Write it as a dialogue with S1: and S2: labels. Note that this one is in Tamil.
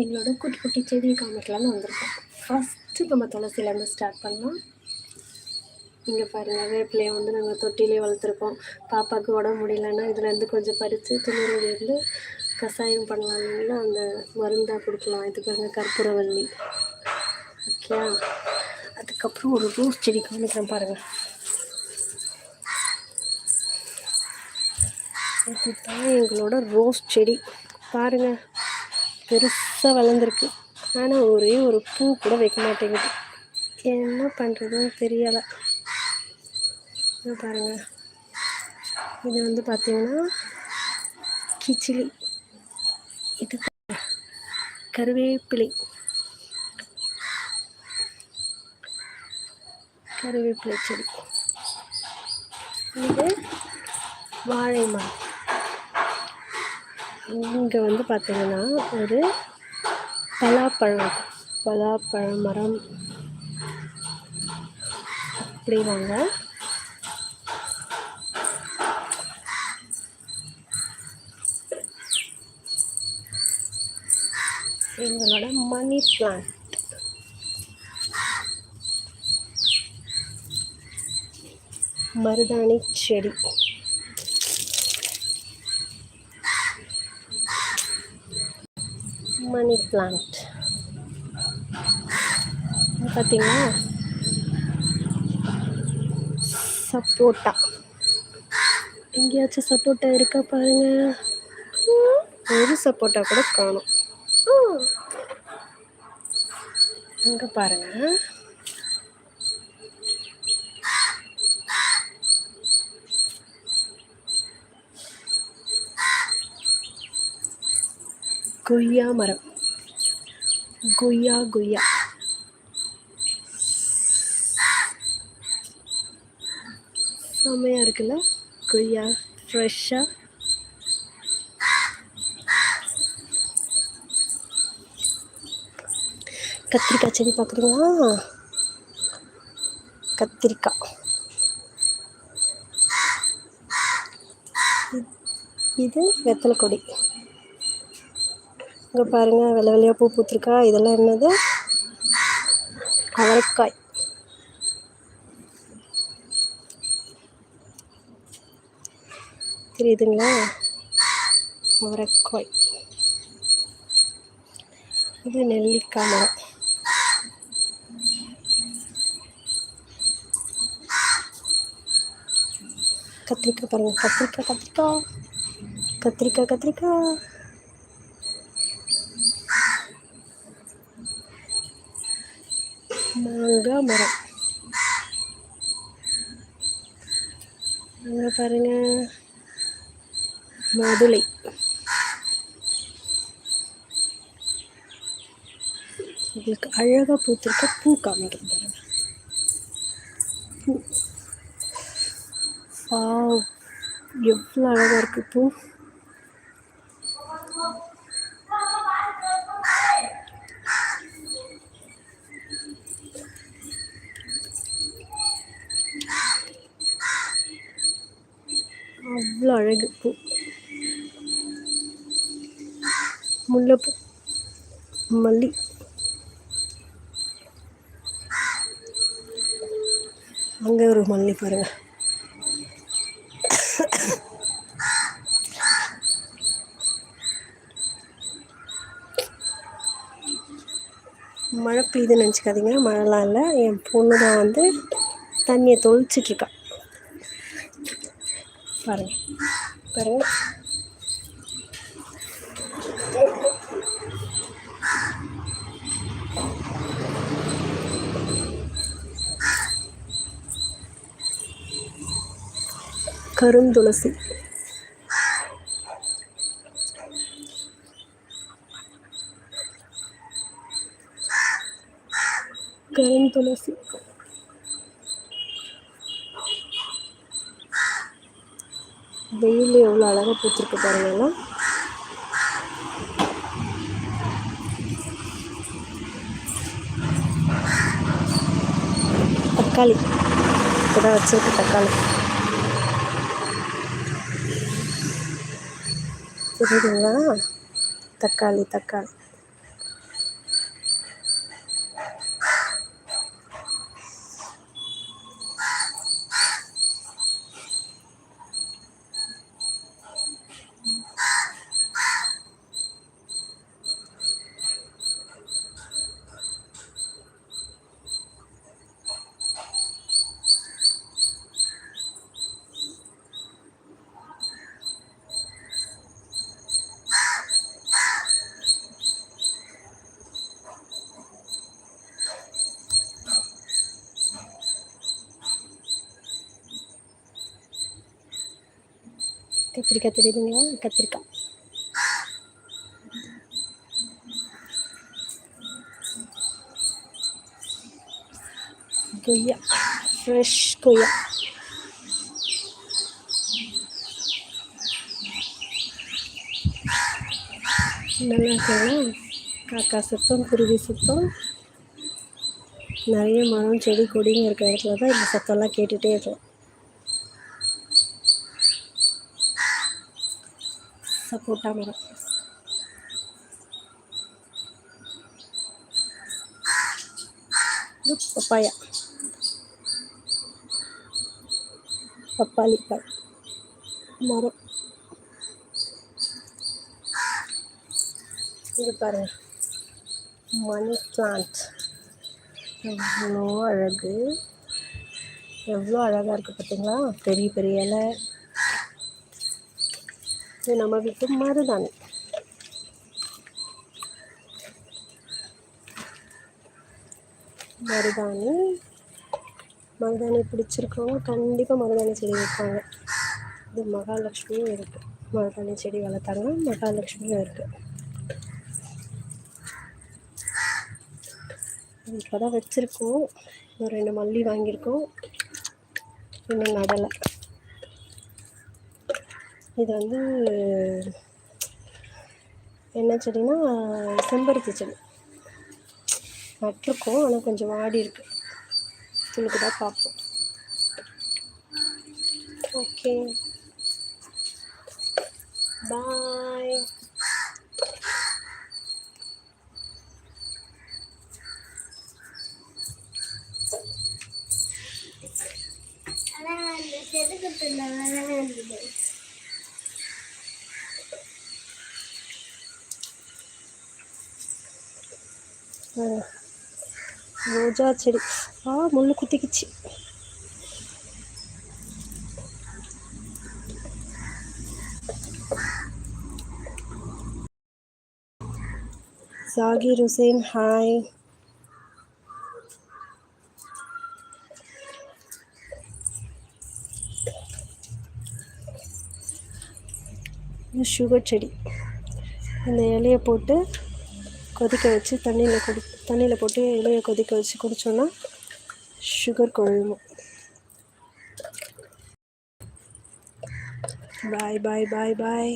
S1: எங்களோட குட்டி குட்டி செடி காமிக்கலாம்னு வந்திருக்கோம் ஃபஸ்ட்டு நம்ம துளசிலேருந்து ஸ்டார்ட் பண்ணலாம். இங்கே பாருங்கள் வேப்பிலையை வந்து நாங்கள் தொட்டிலே வளர்த்துருக்கோம். பாப்பாவுக்கு உடம்பு முடியலன்னா இதுலேருந்து கொஞ்சம் பறித்து துளிர்லேருந்து கஷாயம் பண்ணலாம்னு அந்த மருந்தாக கொடுக்கலாம். இது பாருங்கள் கற்பூரவல்லி ஓகே அதுக்கப்புறம் ஒரு ரோஸ் செடி காமிக்கிறேன் பாருங்கள் இதுதான் எங்களோட ரோஸ் செடி. பாருங்கள் பெருசாக வளர்ந்துருக்கு. ஆனால் ஒரே ஒரு பூ கூட வைக்க மாட்டேங்குது. என்ன பண்ணுறதுன்னு தெரியலை. பாருங்கள் இது வந்து பார்த்திங்கன்னா கிச்சிலி. இது கருவேப்பிலை. கருவேப்பிலை செடி. இது வாழை மரம் இங்கே வந்து பார்த்திங்கன்னா ஒரு பலாப்பழம் பலாப்பழ மரம். அப்படி வாங்க. எங்களோட மணி பிளான்ட் மருதாணி செடி. Money plant. பார்த்தீங்கன்னா சப்போட்டா. எங்கேயாச்சும் சப்போட்டா இருக்கா பாருங்க. ஒரு சப்போட்டா கூட காணும். அங்கே பாருங்க. கொய்யா மரம். கொய்யா கொய்யா. செம்மையாக இருக்குல்ல? கொய்யா ஃப்ரெஷ்ஷாக கத்திரிக்காய் செடி பார்க்குறீங்களா கத்திரிக்காய். இது வெத்தலை கொடி இங்கே பாருங்கள் வெள்ளை வெள்ளையாக பூ பூத்துருக்கா. இதெல்லாம் என்னது? அவரைக்காய். தெரியுதுங்களா? அவரைக்காய். இது நெல்லிக்காய் மரம். கத்திரிக்காய் பாருங்கள் கத்திரிக்காய் கத்திரிக்காய். கத்திரிக்காய் கத்திரிக்காய். மாங்காய் மரம் அங்கே பாருங்க மதுளை உங்களுக்கு அழகாக பூத்திருக்க பூ காமிக்கிறது பூ எவ்வளோ அழகாக இருக்குது பூ அழகு. பூ. முல்லைப்பூ. மல்லி. அங்கே ஒரு மல்லி பாருங்க. மழை பெய்யுதுன்னு நினச்சிக்காதீங்க. மழைலாம் இல்லை. என் பொண்ணு தான் வந்து தண்ணியை தொளிச்சிட்ருக்கா பாருங்கள் பாருங்க கருந்துளசி கருந்துளசி வெயில் எவ்வளோ அழகாக பூச்சிருக்கு பாருங்கள்லாம் தக்காளி. கூட வச்சிருக்கு தக்காளி. தெரியுதுங்களா? தக்காளி தக்காளி. கத்திரிக்காய் தெரியுதுங்களா கத்திரிக்காய். கொய்யா. ஃப்ரெஷ் கொய்யா. நல்லா இருக்குங்களா? காக்கா சுத்தம் குருவி சுத்தம். நிறைய மரம் செடி கொடிங்க இருக்கிற இடத்துல தான் இந்த சத்தம்லாம் கேட்டுகிட்டே இருக்கலாம். சப்போட்டா மரம் பப்பாயா. பப்பாளி பழம் மரம். இது பாருங்க. மணி பிளான்ட் எவ்வளோ அழகு. எவ்வளோ அழகாக இருக்குது பார்த்தீங்களா பெரிய பெரிய இலை. இது நம்ம வீட்டு மருதாணி மருதாணி மருதாணி பிடிச்சிருக்கவங்க கண்டிப்பாக மருதாணி செடி வைப்பாங்க। இது மகாலட்சுமியும் இருக்குது மருதாணி செடி வளர்த்தாங்க மகாலட்சுமியும் இருக்குது இப்போ தான் வச்சுருக்கோம். ஒரு ரெண்டு மல்லி வாங்கியிருக்கோம். இன்னும் நடலை. இது வந்து என்ன செடினா செம்பருத்தி செடி. நட்டிருக்கோம் ஆனால் கொஞ்சம் வாடி இருக்கு. துளுக்கு தான் பார்ப்போம். ஓகே. பாய். ரோஜா செடி. ஆ முள் குத்திக்குச்சு. ஜாகிர் ஹுசேன் ஹாய். சுகர் செடி. இந்த இலையை போட்டு கொதிக்க வச்சு தண்ணியில் கொடு தண்ணியில் போட்டு இலையை கொதிக்க வச்சு குடித்தோன்னா சுகர் கொழுமும் பாய் பாய் பாய் பாய்